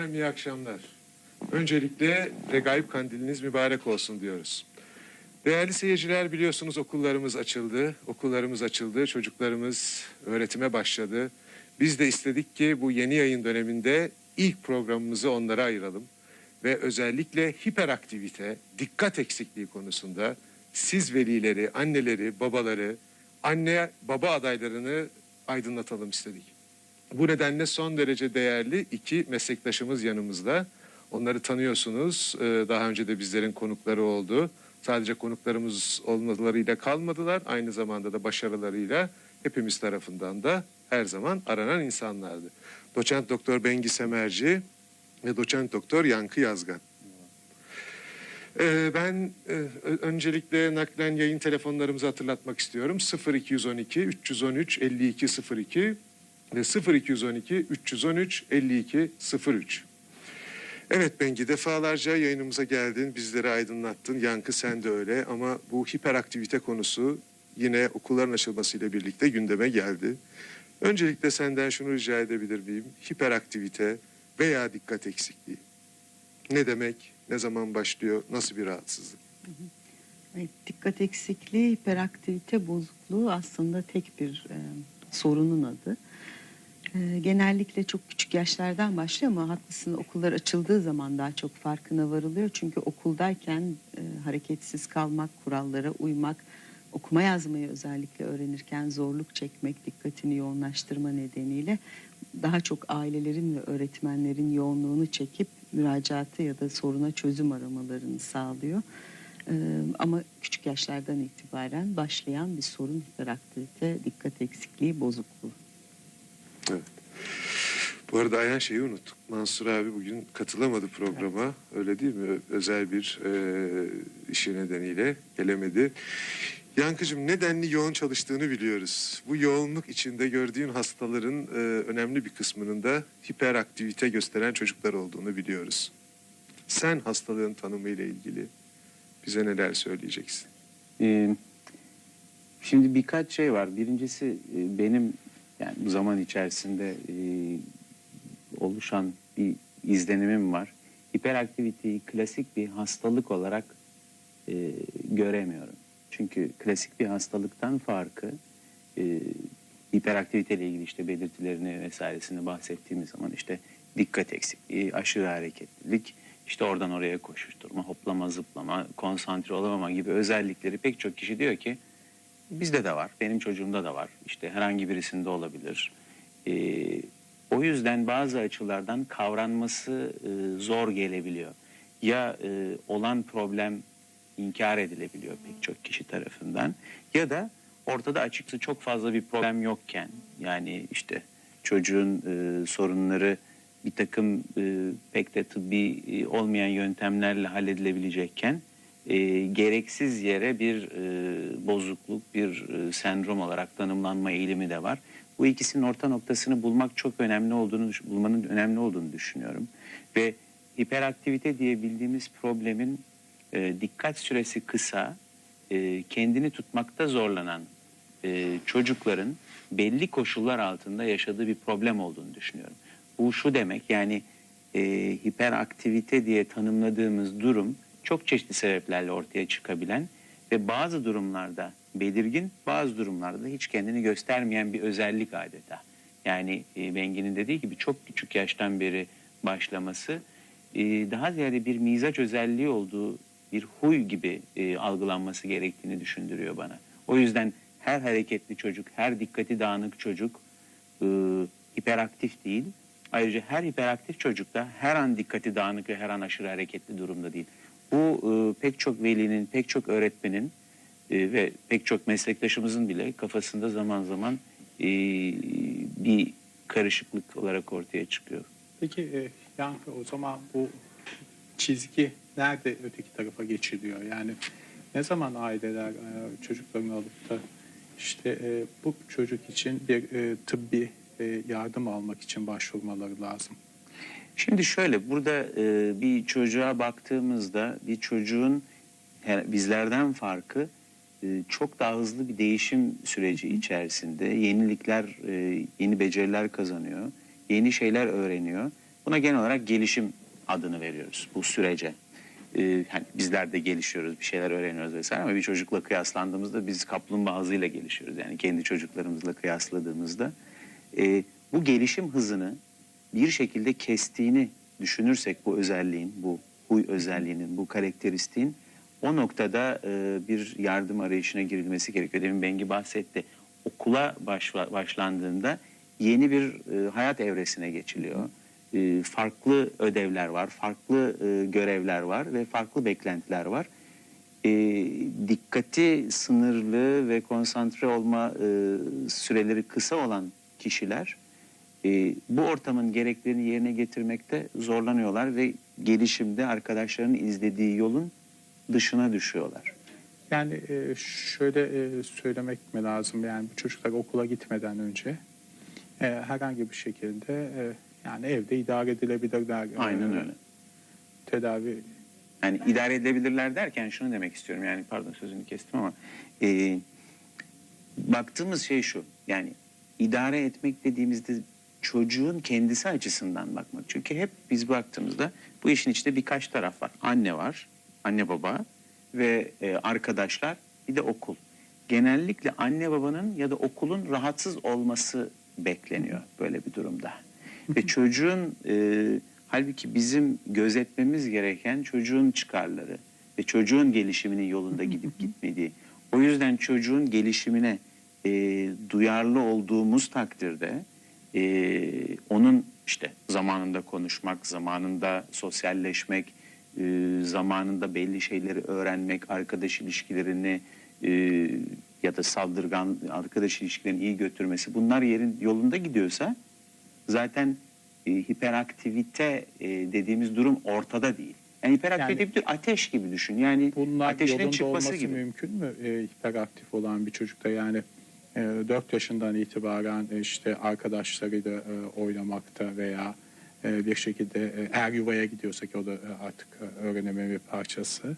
Efendim iyi akşamlar. Öncelikle Regaib Kandiliniz mübarek olsun diyoruz. Değerli seyirciler biliyorsunuz okullarımız açıldı. Okullarımız açıldı. Çocuklarımız öğretime başladı. Biz de istedik ki bu yeni yayın döneminde ilk programımızı onlara ayıralım. Ve özellikle hiperaktivite, dikkat eksikliği konusunda siz velileri, anneleri, babaları, anne baba adaylarını aydınlatalım istedik. Bu nedenle son derece değerli iki meslektaşımız yanımızda. Onları tanıyorsunuz. Ee, Daha önce de bizlerin konukları oldu. Sadece konuklarımız olmalarıyla kalmadılar. Aynı zamanda da başarılarıyla hepimiz tarafından da her zaman aranan insanlardı. Doçent Doktor Bengi Semerci ve Doçent Doktor Yankı Yazgan. Ee, Ben e, öncelikle naklen yayın telefonlarımızı hatırlatmak istiyorum. 0212 313 52 02 ve 0212 313 52 03. Evet Bengi defalarca yayınımıza geldin, bizleri aydınlattın. Yankı sen de öyle ama bu hiperaktivite konusu yine okulların açılmasıyla birlikte gündeme geldi. Öncelikle senden şunu rica edebilir miyim? Hiperaktivite veya dikkat eksikliği. Ne demek? Ne zaman başlıyor? Nasıl bir rahatsızlık? Evet, dikkat eksikliği, hiperaktivite bozukluğu aslında tek bir e, sorunun adı. E, genellikle çok küçük yaşlardan başlıyor ama haklısın okullar açıldığı zaman daha çok farkına varılıyor. Çünkü okuldayken e, hareketsiz kalmak, kurallara uymak, okuma yazmayı özellikle öğrenirken zorluk çekmek, dikkatini yoğunlaştırma nedeniyle daha çok ailelerin ve öğretmenlerin yoğunluğunu çekip müracaatı ya da soruna çözüm aramalarını sağlıyor. Ee, ama küçük yaşlardan itibaren başlayan bir sorun hiperaktivite, dikkat eksikliği, bozukluğu. Evet. Bu arada Ayhan şeyi unuttuk. Mansur abi bugün katılamadı programa. Öyle değil mi? Özel bir e, işi nedeniyle gelemedi. Yankıcığım nedenli yoğun çalıştığını biliyoruz. Bu yoğunluk içinde gördüğün hastaların e, önemli bir kısmının da hiperaktivite gösteren çocuklar olduğunu biliyoruz. Sen hastalığın tanımıyla ilgili bize neler söyleyeceksin? Ee, şimdi birkaç şey var. Birincisi e, benim yani bu zaman içerisinde e, oluşan bir izlenimim var. Hiperaktiviteyi klasik bir hastalık olarak e, göremiyorum. Çünkü klasik bir hastalıktan farkı e, hiperaktivite ile ilgili işte belirtilerini vesairesini bahsettiğimiz zaman işte dikkat eksikliği, aşırı hareketlilik, işte oradan oraya koşuşturma, hoplama, zıplama, konsantre olamama gibi özellikleri pek çok kişi diyor ki bizde de var, benim çocuğumda da var. İşte herhangi birisinde olabilir. Ee, o yüzden bazı açılardan kavranması e, zor gelebiliyor. Ya e, olan problem inkar edilebiliyor pek çok kişi tarafından ya da ortada açıkçası çok fazla bir problem yokken yani işte çocuğun e, sorunları bir takım e, pek de tıbbi e, olmayan yöntemlerle halledilebilecekken e, gereksiz yere bir e, bozukluk, bir e, sendrom olarak tanımlanma eğilimi de var. Bu ikisinin orta noktasını bulmak çok önemli olduğunu, bulmanın önemli olduğunu düşünüyorum. Ve hiperaktivite diye bildiğimiz problemin e, dikkat süresi kısa, e, kendini tutmakta zorlanan e, çocukların belli koşullar altında yaşadığı bir problem olduğunu düşünüyorum. Bu şu demek yani e, hiperaktivite diye tanımladığımız durum çok çeşitli sebeplerle ortaya çıkabilen ve bazı durumlarda belirgin, bazı durumlarda da hiç kendini göstermeyen bir özellik adeta. Yani e, Bengi'nin dediği gibi çok küçük yaştan beri başlaması e, daha ziyade bir mizaç özelliği olduğu bir huy gibi e, algılanması gerektiğini düşündürüyor bana. O yüzden her hareketli çocuk, her dikkati dağınık çocuk e, hiperaktif değil. Ayrıca her hiperaktif çocuk da her an dikkati dağınık ve her an aşırı hareketli durumda değil. Bu e, pek çok velinin, pek çok öğretmenin e, ve pek çok meslektaşımızın bile kafasında zaman zaman e, bir karışıklık olarak ortaya çıkıyor. Peki e, Yankı o zaman bu çizgi nerede öteki tarafa geçiliyor? Yani ne zaman aileler e, çocuklarını alıp da işte e, bu çocuk için bir e, tıbbi e, yardım almak için başvurmaları lazım? Şimdi şöyle burada e, bir çocuğa baktığımızda bir çocuğun her- bizlerden farkı e, çok daha hızlı bir değişim süreci içerisinde yenilikler, e, yeni beceriler kazanıyor, yeni şeyler öğreniyor. Buna genel olarak gelişim adını veriyoruz bu sürece. Ee, hani bizler de gelişiyoruz, bir şeyler öğreniyoruz vesaire ama bir çocukla kıyaslandığımızda biz kaplumbağa hızıyla gelişiyoruz. Yani kendi çocuklarımızla kıyasladığımızda. Ee, bu gelişim hızını bir şekilde kestiğini düşünürsek bu özelliğin, bu huy özelliğinin, bu karakteristiğin o noktada e, bir yardım arayışına girilmesi gerekiyor. Demin Bengi bahsetti. Okula başla- başlandığında yeni bir e, hayat evresine geçiliyor. E, farklı ödevler var, farklı e, görevler var ve farklı beklentiler var. E, dikkati sınırlı ve konsantre olma e, süreleri kısa olan kişiler e, bu ortamın gereklerini yerine getirmekte zorlanıyorlar ve gelişimde arkadaşlarının izlediği yolun dışına düşüyorlar. Yani e, şöyle e, söylemek mi lazım yani bu çocuklar okula gitmeden önce e, herhangi bir şekilde e, yani evde idare edilebilirler. E, Aynen öyle. Tedavi Yani idare edebilirler derken şunu demek istiyorum. Yani pardon sözünü kestim ama e, baktığımız şey şu. Yani idare etmek dediğimizde çocuğun kendisi açısından bakmak. Çünkü hep biz baktığımızda bu işin içinde birkaç taraf var. Anne var, anne baba ve e, arkadaşlar bir de okul. Genellikle anne babanın ya da okulun rahatsız olması bekleniyor böyle bir durumda. Ve çocuğun e, halbuki bizim gözetmemiz gereken çocuğun çıkarları ve çocuğun gelişiminin yolunda gidip gitmediği. O yüzden çocuğun gelişimine e, duyarlı olduğumuz takdirde e, onun işte zamanında konuşmak, zamanında sosyalleşmek, e, zamanında belli şeyleri öğrenmek, arkadaş ilişkilerini e, ya da saldırgan arkadaş ilişkilerini iyi götürmesi bunlar yerin yolunda gidiyorsa zaten e, hiperaktivite e, dediğimiz durum ortada değil. Yani hiperaktivite Yani- bir ateş gibi düşün. Yani Bunlar yolunda çıkması gibi. mümkün mü e, hiperaktif olan bir çocukta yani 4 yaşından itibaren e, işte arkadaşlarıyla e, oynamakta veya e, bir şekilde eğer yuvaya gidiyorsak o da artık öğrenemenin bir parçası.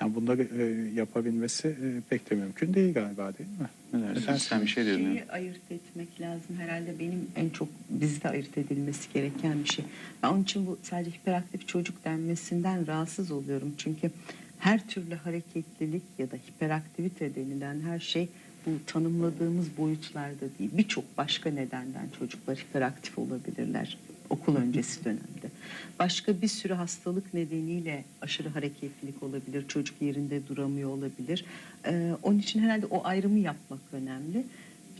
Yani bunları yapabilmesi pek de mümkün değil galiba değil mi? Ne dersin? Neden Sen bir şey diyordun. Şeyi ayırt etmek lazım herhalde benim en çok bizde ayırt edilmesi gereken bir şey. Ben onun için bu sadece hiperaktif çocuk denmesinden rahatsız oluyorum. Çünkü her türlü hareketlilik ya da hiperaktivite denilen her şey bu tanımladığımız boyutlarda değil. Birçok başka nedenden çocuklar hiperaktif olabilirler okul öncesi dönemde. Başka bir sürü hastalık nedeniyle aşırı hareketlilik olabilir. Çocuk yerinde duramıyor olabilir. Ee, onun için herhalde o ayrımı yapmak önemli.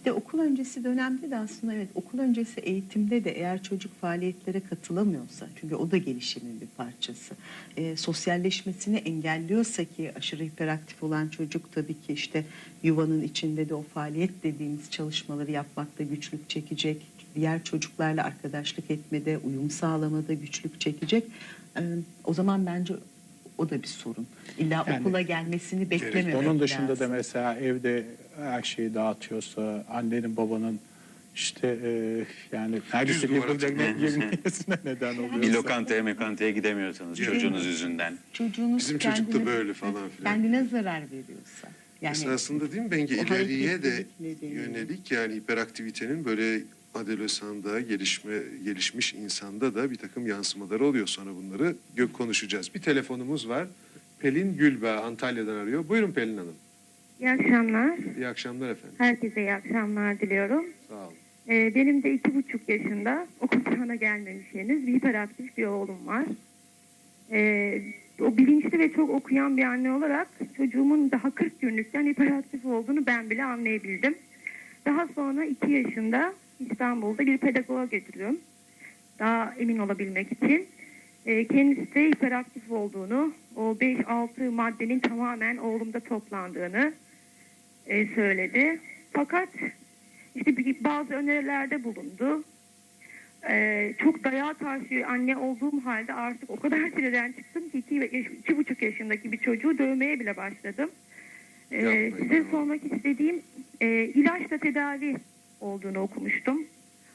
Bir de okul öncesi dönemde de aslında evet okul öncesi eğitimde de eğer çocuk faaliyetlere katılamıyorsa çünkü o da gelişimin bir parçası. Ee, sosyalleşmesini engelliyorsa ki aşırı hiperaktif olan çocuk tabii ki işte yuvanın içinde de o faaliyet dediğimiz çalışmaları yapmakta güçlük çekecek. Diğer çocuklarla arkadaşlık etmede, uyum sağlamada güçlük çekecek. Ee, o zaman bence o da bir sorun. İlla Yani- okula gelmesini beklememek Onun dışında lazım. da mesela evde her şeyi dağıtıyorsa annenin babanın işte e, yani neredeyse duvara birbirlerine girmesine neden oluyorsa. Bir lokantaya mekantaya gidemiyorsanız Evet. çocuğunuz yüzünden. çocuğunuz Bizim çocuk da kendine- böyle falan filan. Kendine zarar veriyorsa. Yani Esasında değil mi Bengi? o İleriye de hareketlilik nedeniyle. yönelik yani hiperaktivitenin böyle adolesanda, gelişme, gelişmiş insanda da bir takım yansımaları oluyor. Sonra bunları gök konuşacağız. Bir telefonumuz var. Pelin Gülbağ Antalya'dan arıyor. Buyurun Pelin Hanım. İyi akşamlar. İyi akşamlar efendim. Herkese iyi akşamlar diliyorum. Sağ olun. Ee, benim de iki buçuk yaşında okul çağına gelmemiş henüz bir hiperaktif bir oğlum var. Ee, o bilinçli ve çok okuyan bir anne olarak çocuğumun daha 40 günlükten hiperaktif olduğunu ben bile anlayabildim. Daha sonra iki yaşında İstanbul'da bir pedagoga götürdüm. Daha emin olabilmek için. Ee, kendisi de hiperaktif olduğunu, o 5-6 maddenin tamamen oğlumda toplandığını e, söyledi. Fakat işte bazı önerilerde bulundu. Ee, çok dayağı karşı anne olduğum halde artık o kadar çileden çıktım ki iki, ve- iki buçuk yaşındaki bir çocuğu dövmeye bile başladım. Ee, size sormak istediğim e, ilaçla tedavi olduğunu okumuştum.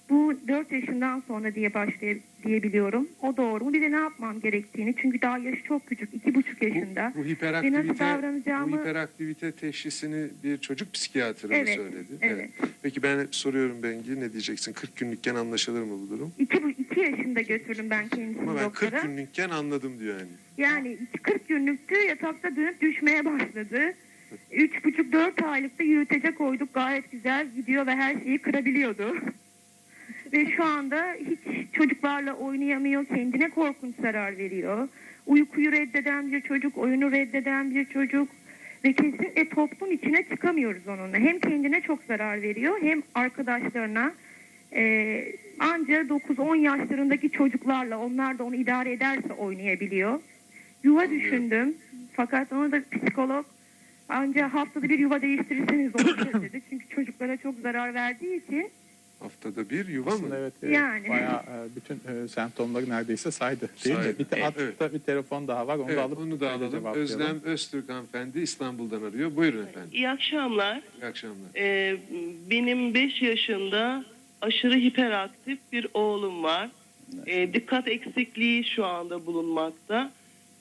Bu 4 yaşından sonra diye başlay diyebiliyorum. O doğru mu? Bir de ne yapmam gerektiğini. Çünkü daha yaşı çok küçük. iki buçuk yaşında. Bu, bu Ve nasıl hiperaktivite, bu davranacağımı... hiperaktivite teşhisini bir çocuk psikiyatrı Evet, söyledi? evet. Peki ben soruyorum Bengi ne diyeceksin? 40 günlükken anlaşılır mı bu durum? İki, bu- iki 22 yaşında götürdüm ben kendisini Ama ben doktora. 40 günlükken anladım diyor yani. Yani 40 günlüktü yatakta dönüp düşmeye başladı. Üç buçuk dört aylıkta yürütece koyduk gayet güzel gidiyor ve her şeyi kırabiliyordu. ve şu anda hiç çocuklarla oynayamıyor kendine korkunç zarar veriyor. Uykuyu reddeden bir çocuk, oyunu reddeden bir çocuk ve kesinlikle toplum içine çıkamıyoruz onunla. Hem kendine çok zarar veriyor hem arkadaşlarına. Ee, anca 9-10 yaşlarındaki çocuklarla onlar da onu idare ederse oynayabiliyor. Yuva düşündüm. Fakat onu da psikolog anca haftada bir yuva değiştirirseniz olur dedi. Çünkü çocuklara çok zarar verdiği için Haftada bir yuva mı? Aslında evet, e, Yani. bayağı e, bütün e, semptomları neredeyse saydı değil Saydı. mi? Bir, te- Evet, hatta bir telefon daha var onu Evet, da alıp onu da öyle alalım. cevaplayalım. Özlem Öztürk hanımefendi İstanbul'dan arıyor. Buyurun efendim. İyi akşamlar. İyi akşamlar. Ee, benim 5 yaşında aşırı hiperaktif bir oğlum var. Ee, dikkat eksikliği şu anda bulunmakta.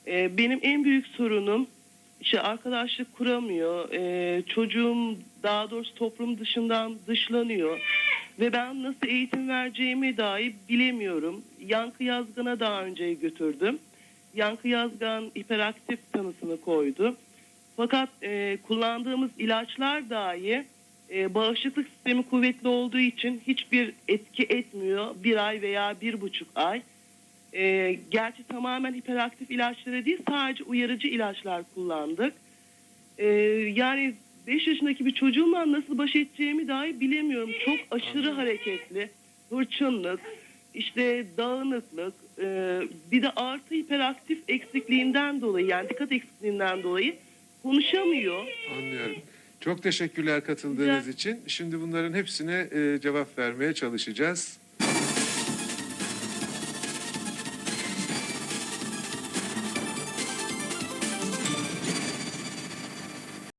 Ee, benim en büyük sorunum işte arkadaşlık kuramıyor. Ee, çocuğum daha doğrusu toplum dışından dışlanıyor. Ve ben nasıl eğitim vereceğimi dahi bilemiyorum. Yankı Yazgan'a daha önce götürdüm. Yankı Yazgan hiperaktif tanısını koydu. Fakat e, kullandığımız ilaçlar dahi e, bağışıklık sistemi kuvvetli olduğu için hiçbir etki etmiyor. Bir ay veya bir buçuk ay. E, gerçi tamamen hiperaktif ilaçları değil sadece uyarıcı ilaçlar kullandık. E, yani 5 yaşındaki bir çocuğumla nasıl baş edeceğimi dahi bilemiyorum. Çok aşırı hareketli, hırçınlık, işte dağınıklık, e, bir de artı hiperaktif eksikliğinden dolayı yani dikkat eksikliğinden dolayı konuşamıyor. Anlıyorum. Çok teşekkürler katıldığınız için. Şimdi bunların hepsine e, cevap vermeye çalışacağız.